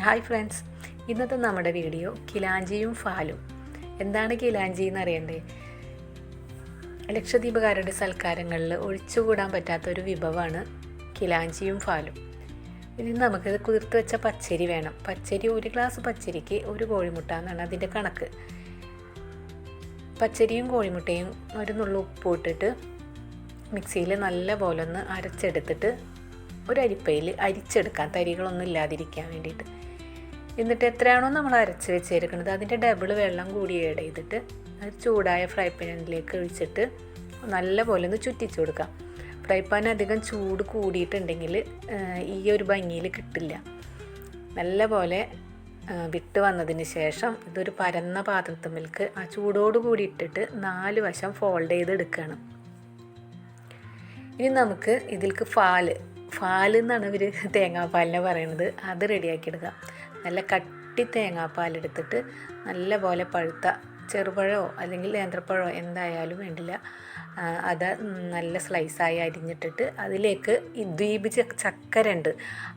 Hi friends. ഇന്നത്തെ നമ്മുടെ video കിലാഞ്ചിയും ഫാലും. എന്താണ് കിലാഞ്ചി എന്ന് അറിയണ്ടേ ലക്ഷദ്വീപുകാരുടെ സൽക്കാരങ്ങളിൽ ഒഴിച്ചുകൂടാൻ പറ്റാത്ത ഒരു വിഭവമാണ് കിലാഞ്ചിയും ഫാലും. ഇനി നമുക്ക് കുതിർത്ത് വെച്ച പച്ചരി വേണം. പച്ചരി ഒരു ഗ്ലാസ് പച്ചരിക്ക് ഒരു കോഴിമുട്ട എന്നാണ് അതിന്റെ കണക്ക്. പച്ചരിയും കോഴിമുട്ടയും ഒരു നുള്ളു ഉപ്പ് ഇട്ടിട്ട് മിക്സിയിൽ നല്ല പോലെ ഒന്ന് അരച്ചെടുത്തിട്ട് ഒരു അരിപ്പയിൽ അരിച്ചെടുക്കാൻ തരികളൊന്നും ഇല്ലാതിരിക്കാൻ വേണ്ടിയിട്ട്. എന്നിട്ട് എത്രയാണോ നമ്മൾ അരച്ച് വെച്ചേക്കുന്നത് അതിന്റെ ഡബിൾ വെള്ളം കൂടി ഏഡ് ചെയ്തിട്ട് അത് ചൂടായ ഫ്രൈ പാനിലേക്ക് ഒഴിച്ചിട്ട് നല്ല പോലെ ഒന്ന് ചുറ്റിച്ചു കൊടുക്കാം. ഫ്രൈ പാൻ അധികം ചൂട് കൂടിയിട്ടുണ്ടെങ്കിൽ ഈ ഒരു ഭംഗിയിൽ കിട്ടില്ല. നല്ല പോലെ വിട്ട് വന്നതിന് ശേഷം ഇതൊരു പരന്ന പാത്രത്തുമ്മിൽക്ക് ആ ചൂടോട് കൂടി ഇട്ടിട്ട് നാല് വശം ഫോൾഡ് ചെയ്ത് എടുക്കണം ഇനി നമുക്ക് ഇതിൽക്ക് പാൽ പാൽ എന്നാണ് ഇവർ തേങ്ങാപ്പാലിനെ പറയുന്നത് അത് റെഡിയാക്കി എടുക്കാം നല്ല കട്ടി തേങ്ങാപ്പാലെടുത്തിട്ട് നല്ല പോലെ പഴുത്ത ചെറുപഴമോ അല്ലെങ്കിൽ നേന്ത്രപ്പഴമോ എന്തായാലും വേണ്ടില്ല. അത് നല്ല സ്ലൈസായി അരിഞ്ഞിട്ടിട്ട് അതിലേക്ക് ദ്വീപ് ചക്കര ഉണ്ട്.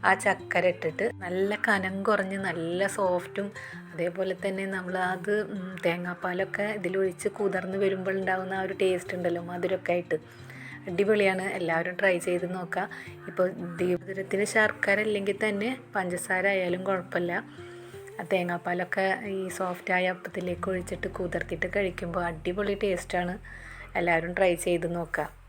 ആ ചക്കര ഇട്ടിട്ട് നല്ല കനം കുറഞ്ഞ് നല്ല സോഫ്റ്റും അതേപോലെ തന്നെ നമ്മൾ അത് തേങ്ങാപ്പാലൊക്കെ ഇതിലൊഴിച്ച് കുതിർന്ന് വരുമ്പോൾ ഉണ്ടാകുന്ന ആ ഒരു ടേസ്റ്റ് ഉണ്ടല്ലോ മധുരമൊക്കെ ആയിട്ട്. അടിപൊളിയാണ്. എല്ലാവരും ട്രൈ ചെയ്ത് നോക്കുക ഇപ്പോൾ ദീപദുരത്തിന് ശർക്കര ഇല്ലെങ്കിൽ തന്നെ പഞ്ചസാര ആയാലും കുഴപ്പമില്ല. ആ തേങ്ങാപ്പാലൊക്കെ ഈ സോഫ്റ്റായ അപ്പത്തിലേക്ക് ഒഴിച്ചിട്ട് കുതിർത്തിട്ട് കഴിക്കുമ്പോൾ അടിപൊളി ടേസ്റ്റാണ് എല്ലാവരും ട്രൈ ചെയ്ത് നോക്കുക